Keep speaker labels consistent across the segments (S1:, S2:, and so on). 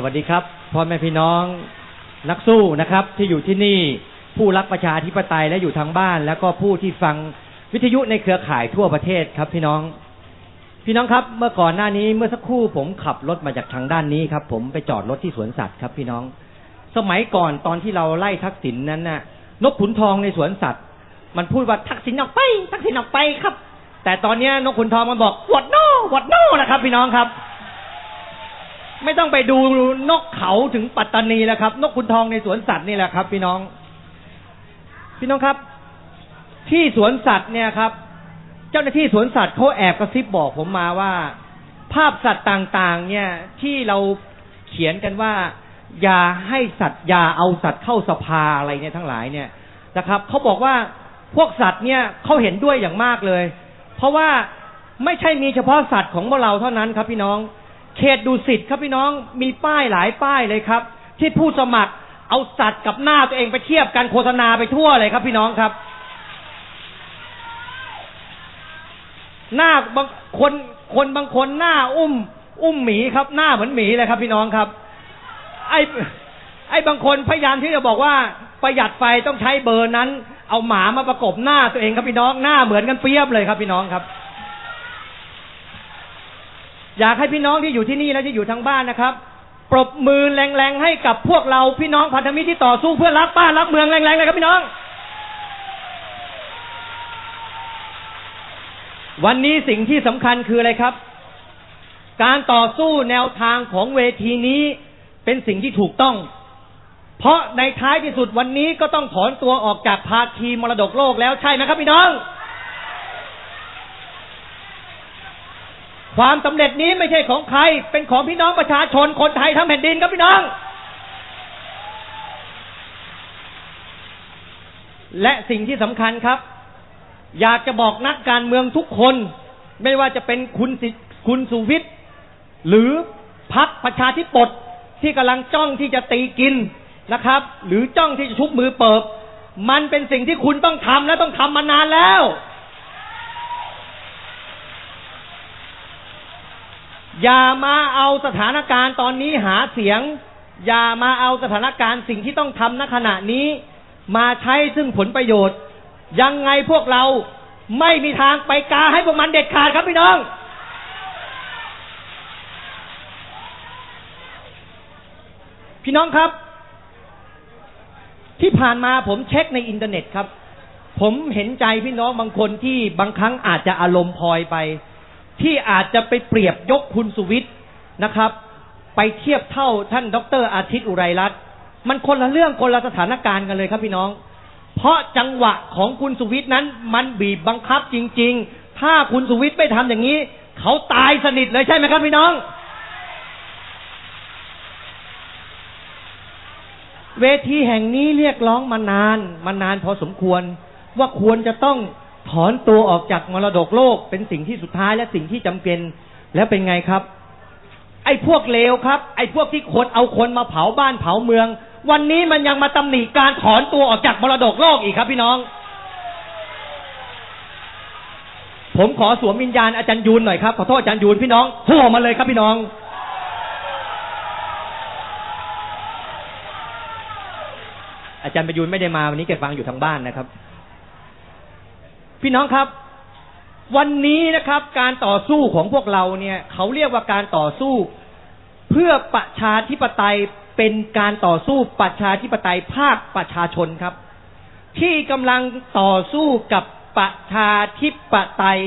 S1: สวัสดีครับพ่อแม่พี่น้องนักสู้นะครับ ที่อยู่ที่นี่ผู้รักประชาธิปไตยและอยู่ทางบ้าน แล้วก็ผู้ที่ฟังวิทยุในเครือข่ายทั่วประเทศครับพี่น้อง พี่น้องครับ เมื่อก่อนหน้านี้เมื่อสักครู่ผมขับรถมาจากทางด้านนี้ครับ ผมไปจอดรถที่สวนสัตว์ครับ พี่น้อง สมัยก่อนตอนที่เราไล่ทักษิณนนั้นน่ะ นกขุนทองในสวนสัตว์ มันพูดว่าทักษิณออกไป ทักษิณออกไปครับ แต่ตอนนี้นกขุนทองมันบอกวดโน่วดโน่นะครับ พี่น้องครับ ไม่ต้องไปดูนกเขาถึงปัตตานีแล้วครับ นกขุนทองในสวนสัตว์นี่แหละครับ พี่น้อง พี่น้องครับ ที่สวนสัตว์เนี่ยครับ เจ้าหน้าที่สวนสัตว์เขาแอบกระซิบบอกผมมาว่า ภาพสัตว์ต่างๆ เนี่ย ที่เราเขียนกันว่า อย่าให้สัตว์อย่าเอาสัตว์เข้าสภาอะไรเนี่ยทั้งหลายเนี่ยนะครับเขาบอกว่าพวกสัตว์เนี่ยเขาเห็นด้วยอย่างมากเลย เพราะว่าไม่ใช่มีเฉพาะสัตว์ของเราเท่านั้นครับ พี่น้อง เขตดูสิทธิ์ครับพี่น้องมีป้ายหลายป้ายเลยครับ ที่ผู้สมัครเอาสัตว์กับหน้าตัวเองไปเทียบกันโฆษณาไปทั่วเลยครับ พี่น้องครับ หน้าบางคนคนบางคนหน้าอุ้ม อุ้มหมีครับ หน้าเหมือนหมีเลยครับ พี่น้องครับ ไอ้ไอ้บางคนพยายามที่จะบอกว่าประหยัดไฟต้องใช้เบอร์นั้น เอาหมามาประกบหน้าตัวเองครับพี่น้องหน้าเหมือนกันเปรียบเลยครับพี่น้องครับ อยากให้พี่น้องที่อยู่ที่นี่และที่อยู่ทางบ้านนะครับ ปรบมือแรงๆให้กับพวกเราพี่น้องพันธมิตรที่ต่อสู้เพื่อรักบ้านรักเมืองแรงๆเลยครับพี่น้อง วันนี้สิ่งที่สำคัญคืออะไรครับ การต่อสู้แนวทางของเวทีนี้เป็นสิ่งที่ถูกต้อง เพราะในท้ายที่สุดวันนี้ก็ต้องถอนตัวออกจากภาคีมรดกโลกแล้วใช่ไหมครับพี่น้อง ความสำเร็จนี้ไม่ใช่ของใคร เป็นของพี่น้องประชาชนคนไทยทั้งแผ่นดินครับพี่น้อง และสิ่งที่สำคัญครับ อยากจะบอกนักการเมืองทุกคน ไม่ว่าจะเป็นคุณสิคุณสุวิทย์หรือพักประชาธิปตที่กำลังจ้องที่จะตีกินนะครับ หรือจ้องที่จะชุบมือเปิบ มันเป็นสิ่งที่คุณต้องทำและต้องทำมานานแล้ว อย่ามาเอาสถานการณ์ตอนนี้หาเสียง อย่ามาเอาสถานการณ์สิ่งที่ต้องทำณขณะนี้ มาใช้ซึ่งผลประโยชน์ ยังไงพวกเราไม่มีทางไปกาให้พวกมันเด็ดขาดครับพี่น้อง พี่น้องครับ ที่ผ่านมาผมเช็คในอินเทอร์เน็ตครับ ผมเห็นใจพี่น้องบางคนที่บางครั้งอาจจะอารมณ์พลอยไป ที่อาจจะไปเปรียบยกคุณสุวิทย์นะครับ ไปเทียบเท่าท่านดรอาทิตย์อุไรรัตน์มันคนละเรื่องคนละสถานการณ์กันเลยครับพี่น้อง เพราะจังหวะของคุณสุวิทย์นั้น มันบีบบังคับจริง ๆ ถ้าคุณสุวิทย์ไม่ทำอย่างนี้ เขาตายสนิทเลยใช่ไหมครับพี่น้อง เวทีแห่งนี้เรียกร้องมานานมานานพอสมควรว่าควรจะต้อง ถอนตัวออกจากมรดกโลกเป็นสิ่งที่สุดท้ายและสิ่งที่จำเป็นแล้วเป็นไงครับ ไอ้พวกเลวครับ ไอ้พวกที่คนเอาคนมาเผาบ้านเผาเมือง วันนี้มันยังมาตำหนิการถอนตัวออกจากมรดกโลกอีกครับพี่น้อง ผมขอสวมวิญญาณอาจารย์ยูนหน่อยครับขอโทษอาจารย์ยูนพี่น้องโห่มาเลยครับพี่น้องอาจารย์ประยูนไม่ได้มาวันนี้แกฟังอยู่ทางบ้านนะครับ พี่น้องครับ วันนี้นะครับ การต่อสู้ของพวกเราเนี่ยเขาเรียกว่าการต่อสู้ เพื่อประชาธิปไตยเป็นการต่อสู้ประชาธิปไตยภาคประชาชนครับ ที่กำลังต่อสู้กับประชาธิปไตย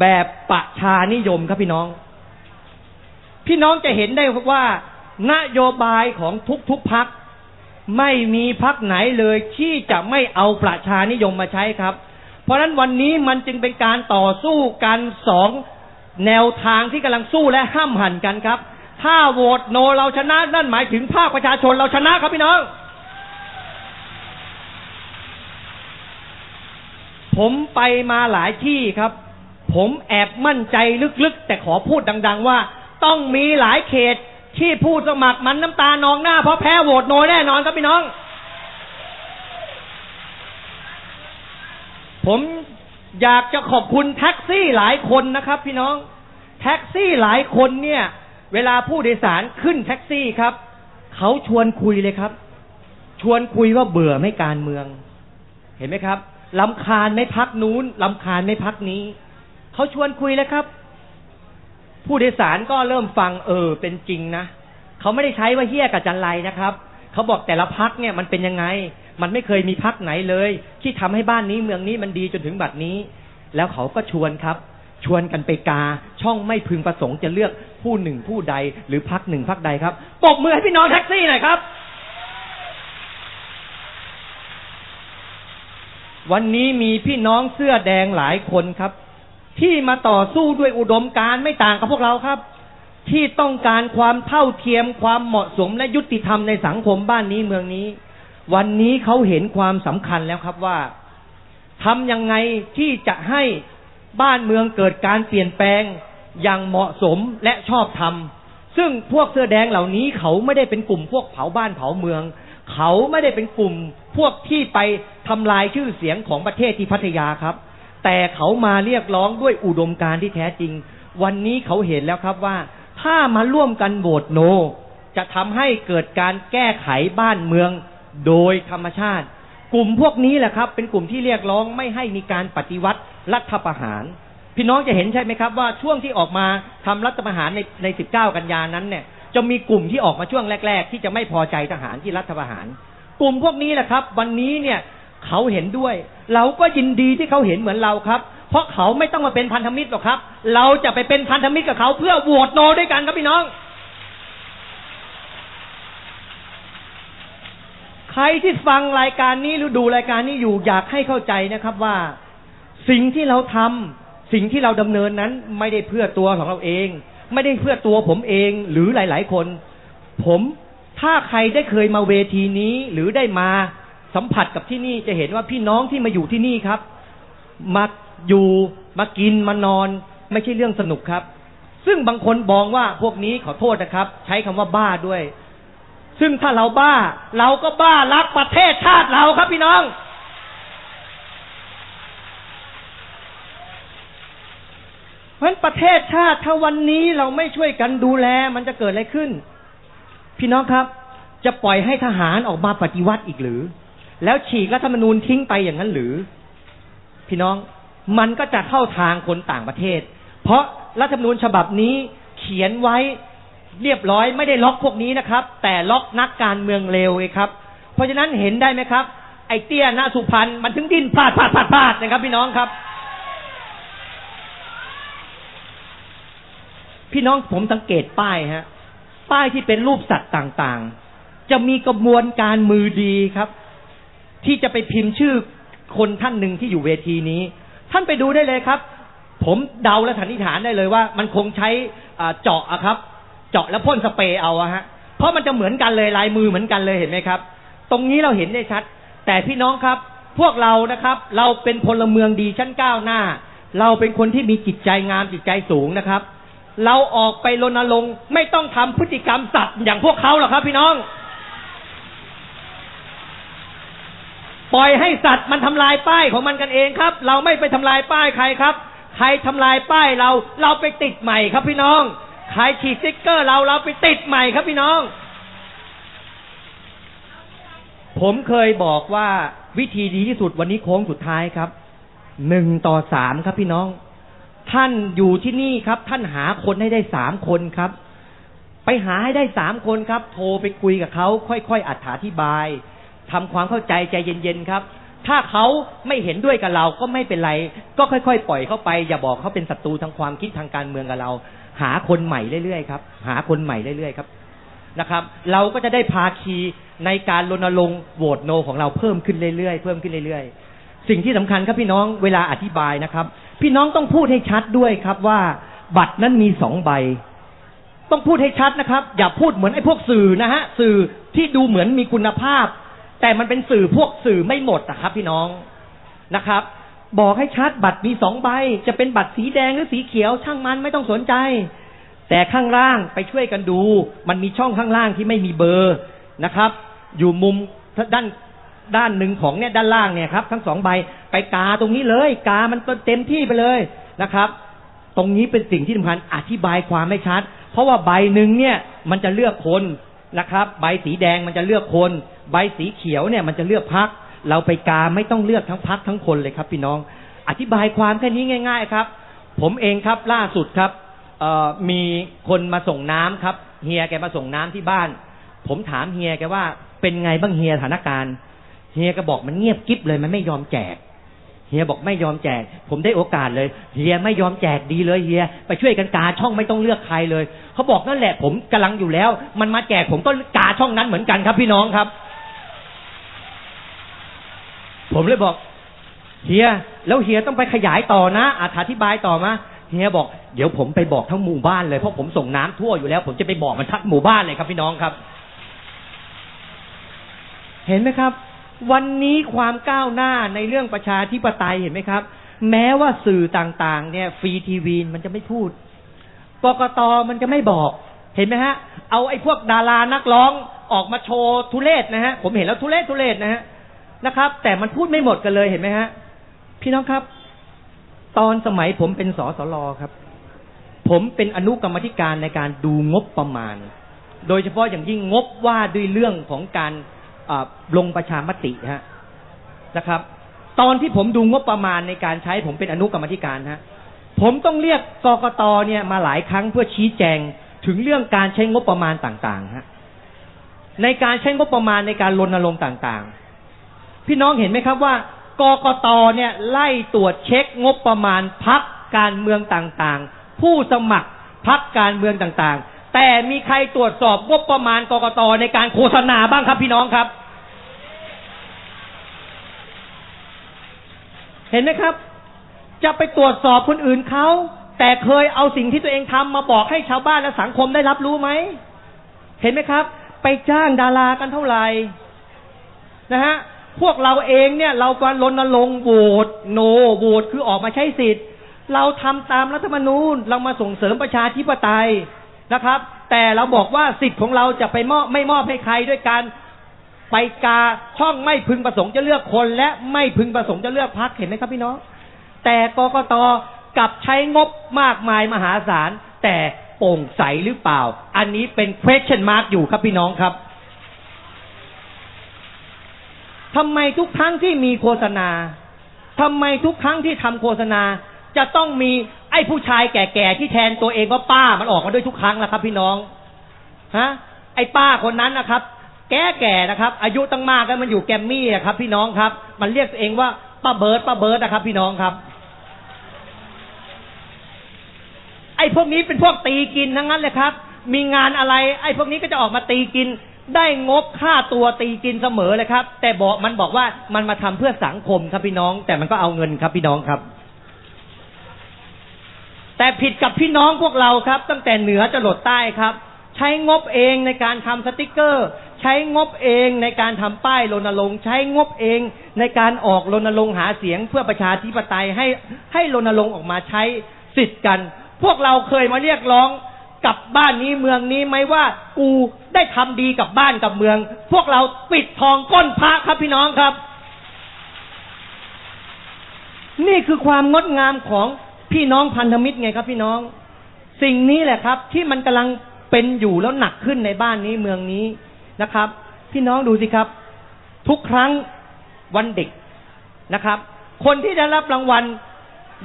S1: แบบประชานิยมครับพี่น้อง พี่น้องจะเห็นได้ว่านโยบายของทุกๆพักไม่มีพักไหนเลยที่จะไม่เอาประชานิยมมาใช้ครับ เพราะฉะนั้นวันนี้มันจึงเป็นการต่อสู้กันสองแนวทางที่กำลังสู้และห้ามหันกันครับ ถ้าโหวตโนเราชนะนั่นหมายถึงภาคประชาชนเราชนะครับพี่น้อง ผมไปมาหลายที่ครับ ผมแอบมั่นใจลึกๆ แต่ขอพูดดัง ๆ ว่า ต้องมีหลายเขตที่ผู้สมัครมันน้ำตานองหน้าเพราะแพ้โหวตโนแน่นอนครับพี่น้อง ผมอยากจะขอบคุณแท็กซี่หลายคนนะครับ พี่น้อง แท็กซี่หลายคนเนี่ย เวลาผู้โดยสารขึ้นแท็กซี่ครับ เขาชวนคุยเลยครับ ชวนคุยว่าเบื่อไม่การเมือง เห็นไหมครับลำคาญไม่พักนู้นลำคาญไม่พักนี้ เขาชวนคุยเลยครับ ผู้โดยสารก็เริ่มฟังเออ เป็นจริงนะเขาไม่ได้ใช้ว่าเฮี้ยกับจันไรนะครับเขาบอกแต่ละพักเนี่ยมันเป็นยังไง มันไม่เคยมีพักไหนเลย ที่ทำให้บ้านนี้เมืองนี้มันดีจนถึงบัดนี้ แล้วเขาก็ชวนครับ ชวนกันไปกา ช่องไม่พึงประสงค์จะเลือกผู้หนึ่งผู้ใด หรือพักหนึ่งพักใดครับปรบมือให้พี่น้องแท็กซี่หน่อยครับ วันนี้มีพี่น้องเสื้อแดงหลายคนครับ ที่มาต่อสู้ด้วยอุดมการไม่ต่างกับพวกเราครับที่ต้องการความเท่าเทียมความเหมาะสมและยุติธรรมในสังคมบ้านนี้เมืองนี้ วันนี้เขาเห็นความสำคัญแล้วครับว่าทำยังไงที่จะให้บ้านเมืองเกิดการเปลี่ยนแปลงอย่างเหมาะสมและชอบธรรม ซึ่งพวกเสื้อแดงเหล่านี้เขาไม่ได้เป็นกลุ่มพวกเผาบ้านเผาเมือง เขาไม่ได้เป็นกลุ่มพวกที่ไปทำลายชื่อเสียงของประเทศที่พัทยาครับ แต่เขามาเรียกร้องด้วยอุดมการณ์ที่แท้จริง วันนี้เขาเห็นแล้วครับว่า ถ้ามาร่วมกันโหวตโน จะทำให้เกิดการแก้ไขบ้านเมือง โดยธรรมชาติ กลุ่มพวกนี้แหละครับ เป็นกลุ่มที่เรียกร้องไม่ให้มีการปฏิวัติรัฐประหาร พี่น้องจะเห็นใช่ไหมครับ ว่าช่วงที่ออกมาทำรัฐประหารในใน 19 กันยานั้นเนี่ย จะมีกลุ่มที่ออกมาช่วงแรก ๆ ที่จะไม่พอใจทหารที่รัฐประหาร กลุ่มพวกนี้แหละครับ วันนี้เนี่ยเขาเห็นด้วย เราก็ยินดีที่เขาเห็นเหมือนเราครับ เพราะเขาไม่ต้องมาเป็นพันธมิตรหรอกครับ เราจะไปเป็นพันธมิตรกับเขาเพื่อโหวตโนด้วยกันครับพี่น้อง ใค รที่ฟังรายการนี้หรือดูรายการนี้อยู่อยากให้เข้าใจนะครับว่า สิ่งที่เราทำสิ่งที่เราดำเนินนั้น ไม่ได้เพื่อตัวของเราเอง ไม่ได้เพื่อตัวผมเองหรือหลาย ๆ คน ผมถ้าใครได้เคยมาเวทีนี้หรือได้มาสัมผัสกับที่นี่จะเห็นว่าพี่น้องที่มาอยู่ที่นี่ครับ มาอยู่มากินมานอน ไม่ใช่เรื่องสนุกครับ ซึ่งบางคนมองว่าพวกนี้ขอโทษนะครับ ใช้คำว่าบ้าด้วย ซึ่งถ้าเราบ้า เราก็บ้ารักประเทศชาติเราครับพี่น้องเพราะฉะนั้นประเทศชาติถ้าวันนี้เราไม่ช่วยกันดูแล มันจะเกิดอะไรขึ้น พี่น้องครับ จะปล่อยให้ทหารออกมาปฏิวัติอีกหรือ แล้วฉีกรัฐธรรมนูญทิ้งไปอย่างนั้นหรือ พี่น้องมันก็จะเข้าทางคนต่างประเทศ เพราะรัฐธรรมนูญฉบับนี้เขียนไว้ เรียบร้อยไม่ได้ล็อกพวกนี้นะครับ แต่ล็อกนักการเมืองเลวเองครับ เพราะฉะนั้นเห็นได้ไหมครับ ไอ้เตี้ยหน้าสุพรรณมันถึงดิ้นพลาดพลาดพลาดพลาดนะครับ พี่น้องครับ พี่น้องผมสังเกตป้ายฮะ ป้ายที่เป็นรูปสัตว์ต่างๆ จะมีกระบวนการมือดีครับ ที่จะไปพิมพ์ชื่อคนท่านหนึ่งที่อยู่เวทีนี้ ท่านไปดูได้เลยครับ ผมเดาและสันนิษฐานได้เลยว่า มันคงใช้เจาะครับ เจาะแล้วพ่นสเปรย์เอาอะฮะ เพราะมันจะเหมือนกันเลยลายมือเหมือนกันเลยเห็นไหมครับ ตรงนี้เราเห็นได้ชัด แต่พี่น้องครับ พวกเรานะครับ เราเป็นพลเมืองดีชั้นก้าวหน้า เราเป็นคนที่มีจิตใจงามจิตใจสูงนะครับ เราออกไปรณรงค์ไม่ต้องทำพฤติกรรมสัตว์อย่างพวกเขาหรอกครับ พี่น้อง ปล่อยให้สัตว์มันทำลายป้ายของมันกันเองครับ เราไม่ไปทำลายป้ายใครครับ ใครทำลายป้ายเรา เราไปติดใหม่ครับพี่น้อง ใครฉีดสติ๊กเกอร์เราเราไปติดใหม่ครับพี่น้อง ผมเคยบอกว่าวิธีดีที่สุดวันนี้โค้งสุดท้ายครับหนึ่งต่อสามครับพี่น้อง ท่านอยู่ที่นี่ครับ ท่านหาคนให้ได้สามคนครับ ไปหาให้ได้สามคนครับ โทรไปคุยกับเขาค่อยๆอธิบายทำความเข้าใจใจเย็นๆครับถ้าเขาไม่เห็นด้วยกับเราก็ไม่เป็นไร ก็ค่อยๆ ปล่อยเข้าไป อย่าบอกเขาเป็นศัตรูทางความคิดทางการเมืองกับเรา หาคนใหม่เรื่อยๆครับ หาคนใหม่เรื่อยๆครับนะครับ เราก็จะได้พาคีในการรณรงค์โหวตโนของเราเพิ่มขึ้นเรื่อยๆเพิ่มขึ้นเรื่อยๆ สิ่งที่สำคัญครับพี่น้องเวลาอธิบายนะครับ พี่น้องต้องพูดให้ชัดด้วยครับว่าบัตรนั้นมีสองใบ ต้องพูดให้ชัดนะครับ อย่าพูดเหมือนไอ้พวกสื่อนะฮะสื่อที่ดูเหมือนมีคุณภาพ แต่มันเป็นสื่อพวกสื่อไม่หมดนะครับ พี่น้องนะครับ บอกให้ชัดบัตรมีสองใบ จะเป็นบัตรสีแดงหรือสีเขียว ช่างมันไม่ต้องสนใจ แต่ข้างล่างไปช่วยกันดู มันมีช่องข้างล่างที่ไม่มีเบอร์นะครับ อยู่มุมด้านด้านหนึ่งของเนี่ยด้านล่างเนี่ยครับ ทั้งสองใบไปกาตรงนี้เลย กามันเต็มที่ไปเลยนะครับ ตรงนี้เป็นสิ่งที่สำคัญอธิบายความไม่ชัด เพราะว่าใบหนึ่งเนี่ยมันจะเลือกคนนะครับ ใบสีแดงมันจะเลือกคน ใบสีเขียวเนี่ยมันจะเลือกพัก เราไปกาไม่ต้องเลือกทั้งพักทั้งคนเลยครับ พี่น้อง อธิบายความแค่นี้ง่าย ๆ ครับ ผมเองครับล่าสุดครับมีคนมาส่งน้ำครับ เฮียแกมาส่งน้ำที่บ้าน ผมถามเฮียแกว่าเป็นไงบ้างเฮียสถานการณ์เฮียก็บอกมันเงียบกิ๊บเลยมันไม่ยอมแจกเฮียบอกไม่ยอมแจก ผมได้โอกาสเลยเฮียไม่ยอมแจกดีเลยเฮียไปช่วยกันกาช่องไม่ต้องเลือกใครเลยเขาบอกนั่นแหละผมกำลังอยู่แล้ว มันมาแจกผมก็กาช่องนั้นเหมือนกันครับพี่น้องครับ ผมเลยบอกเฮียแล้วเฮียต้องไปขยายต่อนะอาธิบายต่อมาเฮียบอกเดี๋ยวผมไปบอกทั้งหมู่บ้านเลยเพราะผมส่งน้ำทั่วอยู่แล้ว ผมจะไปบอกมันทั้งหมู่บ้านเลยครับพี่น้องครับ เห็นไหมครับ วันนี้ความก้าวหน้าในเรื่องประชาธิปไตยเห็นไหมครับ แม้ว่าสื่อต่างๆ เนี่ยฟรีทีวีมันจะไม่พูดกกตมันจะไม่บอก เห็นไหมฮะ เอาไอ้พวกดารานักร้องออกมาโชว์ทุเลศนะฮะผมเห็นแล้วทุเลศทุเลศนะฮะ นะครับ แต่มันพูดไม่หมดกันเลยเห็นไหมฮะ พี่น้องครับ ตอนสมัยผมเป็นสสลครับ ผมเป็นอนุกรรมธิการในการดูงบประมาณ โดยเฉพาะอย่างยิ่งงบว่าด้วยเรื่องของการลงประชามติฮะนะครับ ตอนที่ผมดูงบประมาณในการใช้ผมเป็นอนุกรรมธิการฮะผมต้องเรียกกกตเนี่ยมาหลายครั้งเพื่อชี้แจงถึงเรื่องการใช้งบประมาณต่างๆฮะในการใช้งบประมาณในการรณรงค์ต่างๆ พี่น้องเห็นไหมครับว่ากกตเนี่ยไล่ตรวจเช็คงบประมาณพักการเมืองต่างๆ ผู้สมัครพักการเมืองต่างๆ แต่มีใครตรวจสอบงบประมาณกกตในการโฆษณาบ้างครับพี่น้องครับ เห็นไหมครับ จะไปตรวจสอบคนอื่นเขาแต่เคยเอาสิ่งที่ตัวเองทำมาบอกให้ชาวบ้านและสังคมได้รับรู้ไหม เห็นไหมครับ ไปจ้างดารากันเท่าไหร่นะฮะ พวกเราเองเนี่ย เราการณรงค์โหวตโนโหวตคือออกมาใช้สิทธิ์ เราทำตามรัฐธรรมนูญเรามาส่งเสริมประชาธิปไตยนะครับ แต่เราบอกว่าสิทธิ์ของเราจะไปมอบไม่มอบให้ใครด้วยการไปกาช่องไม่พึงประสงค์จะเลือกคน และไม่พึงประสงค์จะเลือกพรรคเห็นไหมครับพี่น้อง แต่กกตกลับใช้งบมากมายมหาศาล แต่โปร่งใสหรือเปล่า อันนี้เป็น question mark อยู่ครับพี่น้องครับ ทำไมทุกครั้งที่มีโฆษณาทำไมทุกครั้งที่ทำโฆษณา จะต้องมีไอ้ผู้ชายแก่ๆที่แทนตัวเองว่าป้ามันออกมาด้วยทุกครั้งนะครับ พี่น้องฮะไอ้ป้าคนนั้นนะครับ แก่ๆนะครับ อายุตั้งมากแล้วมันอยู่แกมมี่นะครับ พี่น้องครับ มันเรียกตัวเองว่าป้าเบิร์ดป้าเบิร์ดนะครับ พี่น้องครับ ไอ้พวกนี้เป็นพวกตีกินทั้งนั้นเลยครับ มีงานอะไร ไอ้พวกนี้ก็จะออกมาตีกิน ได้งบค่าตัวตีกินเสมอเลยครับ แต่บอกมันบอกว่ามันมาทำเพื่อสังคมครับพี่น้อง แต่มันก็เอาเงินครับพี่น้องครับ แต่ผิดกับพี่น้องพวกเราครับ ตั้งแต่เหนือจรดใต้ครับ ใช้งบเองในการทำสติกเกอร์ ใช้งบเองในการทำป้ายรณรงค์ใช้งบเองในการออกรณรงค์หาเสียงเพื่อประชาธิปไตยให้ให้รณรงค์ออกมาใช้สิทธิ์กัน พวกเราเคยมาเรียกร้อง กับบ้านนี้เมืองนี้ไหมว่า กูได้ทำดีกับบ้านกับเมือง พวกเราปิดทองก้นพระครับพี่น้องครับ นี่คือความงดงามของพี่น้องพันธมิตรไงครับพี่น้อง สิ่งนี้แหละครับ ที่มันกำลังเป็นอยู่แล้วหนักขึ้นในบ้านนี้เมืองนี้นะครับ พี่น้องดูสิครับ ทุกครั้งวันเด็กนะครับ คนที่ได้รับรางวัล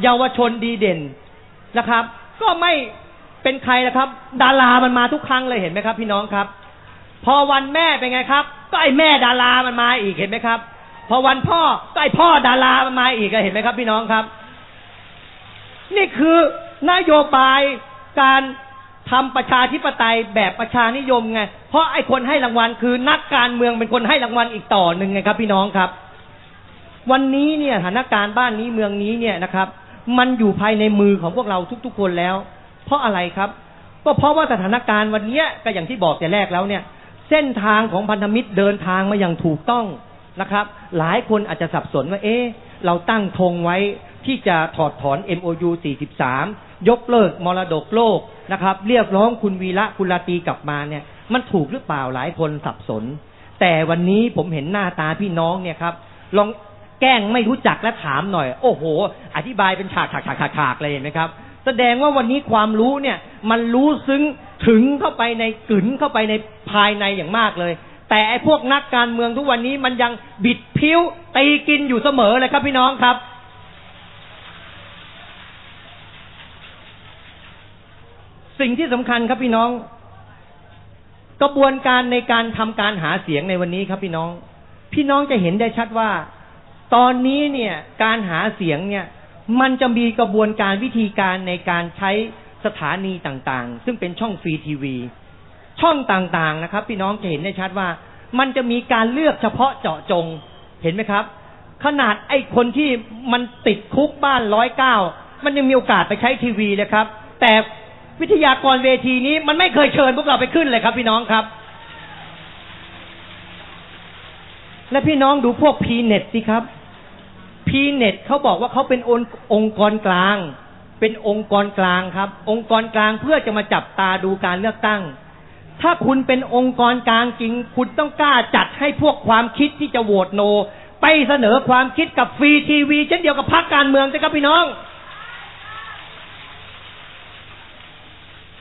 S1: เยาวชนดีเด่นนะครับ ก็ไม่ เป็นใครนะครับ ดารามันมาทุกครั้งเลยเห็นไหมครับ พี่น้องครับ พอวันแม่เป็นไงครับ ก็ไอแม่ดารามันมาอีกเห็นไหมครับ พอวันพ่อก็ไอพ่อดารามันมาอีกเห็นไหมครับ พี่น้องครับ นี่คือนโยบายการทำประชาธิปไตยแบบประชานิยมไง เพราะไอ้คนให้รางวัลคือนักการเมืองเป็นคนให้รางวัลอีกต่อหนึ่งไงครับ พี่น้องครับ วันนี้เนี่ยสถานการณ์บ้านนี้เมืองนี้เนี่ยนะครับ มันอยู่ภายในมือของพวกเราทุกๆคนแล้ว เพราะอะไรครับ ก็เพราะว่าสถานการณ์วันนี้ก็อย่างที่บอกแต่แรกแล้วเนี่ย เส้นทางของพันธมิตรเดินทางมาอย่างถูกต้องนะครับ หลายคนอาจจะสับสนว่า เอ๊ะเราตั้งธงไว้ที่จะถอดถอน MOU 43 ยกเลิกมรดกโลกนะครับ เรียกร้องคุณวีระคุณลาตีกลับมาเนี่ย มันถูกหรือเปล่าหลายคนสับสน แต่วันนี้ผมเห็นหน้าตาพี่น้องเนี่ยครับลองแกล้งไม่รู้จักและถามหน่อย โอ้โห อธิบายเป็นฉากฉากฉากฉากฉากเลยเห็นไหมครับ แสดงว่าวันนี้ความรู้เนี่ย มันรู้ซึ้งถึงเข้าไปในกลืนเข้าไปในภายในอย่างมากเลย แต่ไอ้พวกนักการเมืองทุกวันนี้มันยังบิดพิ้วตีกินอยู่เสมอเลยครับพี่น้องครับ สิ่งที่สำคัญครับพี่น้อง กระบวนการในการทำการหาเสียงในวันนี้ครับพี่น้อง พี่น้องจะเห็นได้ชัดว่า ตอนนี้เนี่ย การหาเสียงเนี่ย มันจะมีกระบวนการวิธีการในการใช้สถานีต่างๆ ซึ่งเป็นช่องฟรีทีวี ช่องต่างๆนะครับ พี่น้องจะเห็นได้ชัดว่า มันจะมีการเลือกเฉพาะเจาะจง เห็นไหมครับ ขนาดไอ้คนที่มันติดคุกบ้านร้อยเก้ามันยังมีโอกาสไปใช้ทีวีเลยครับ แต่วิทยากรเวทีนี้มันไม่เคยเชิญพวกเราไปขึ้นเลยครับ พี่น้องครับ และพี่น้องดูพวกพีเน็ตสิครับ พีเน็ตเขาบอกว่าเขาเป็นองค์กรกลาง เป็นองค์กรกลางครับ องค์กรกลางเพื่อจะมาจับตาดูการเลือกตั้ง ถ้าคุณเป็นองค์กรกลางจริง คุณต้องกล้าจัดให้พวกความคิดที่จะโหวตโน ไปเสนอความคิดกับฟรีทีวีเช่นเดียวกับพรรคการเมืองใช่ครับพี่น้อง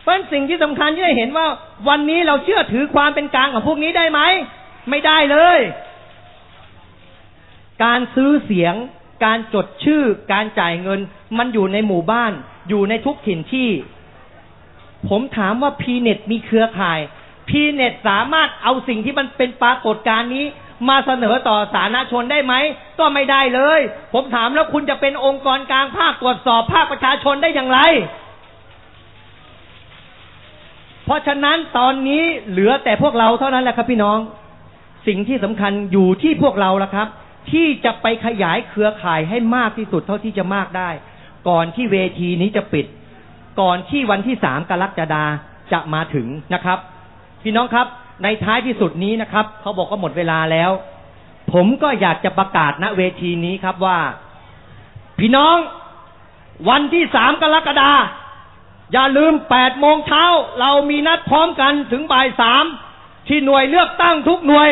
S1: เพราะสิ่งที่สำคัญที่จะเห็นว่า วันนี้เราเชื่อถือความเป็นกลางของพวกนี้ได้ไหม ไม่ได้เลย การซื้อเสียง การจดชื่อการจ่ายเงิน มันอยู่ในหมู่บ้าน อยู่ในทุกถิ่นที่ ผมถามว่าพีเน็ตมีเครือข่ายพีเน็ตสามารถเอาสิ่งที่มันเป็นปรากฏการณ์นี้ มาเสนอต่อสาธารณชนได้ไหม ก็ไม่ได้เลย ผมถามแล้วคุณจะเป็นองค์กรกลางภาคตรวจสอบภาคประชาชนได้อย่างไร เพราะฉะนั้นตอนนี้เหลือแต่พวกเราเท่านั้นแหละครับพี่น้อง สิ่งที่สำคัญอยู่ที่พวกเราละครับ ที่จะไปขยายเครือข่ายให้มากที่สุดเท่าที่จะมากได้ ก่อนที่เวทีนี้จะปิด ก่อนที่วันที่สามกรกฎาจะมาถึงนะครับ พี่น้องครับ ในท้ายที่สุดนี้นะครับเขาบอกว่าหมดเวลาแล้ว ผมก็อยากจะประกาศณเวทีนี้ครับว่า พี่น้องวันที่สามกรกฎาอย่าลืมแปดโมงเช้า เรามีนัดพร้อมกันถึงบ่ายสามที่หน่วยเลือกตั้งทุกหน่วย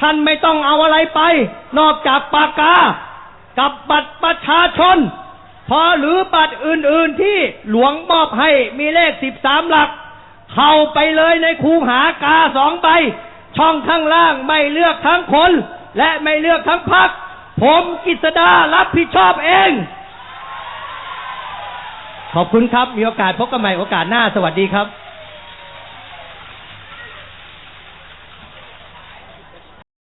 S1: ท่านไม่ต้องเอาอะไรไป นอกจากปากกา กับบัตรประชาชน พอหรือบัตรอื่นๆที่หลวงมอบให้มีเลขสิบสามหลัก เข้าไปเลยในคูหากาสองใบ ช่องข้างล่างไม่เลือกทั้งคน และไม่เลือกทั้งพัก ผมกิษดารับผิดชอบเอง ขอบคุณครับ มีโอกาสพบกันใหม่โอกาสหน้าสวัสดีครับ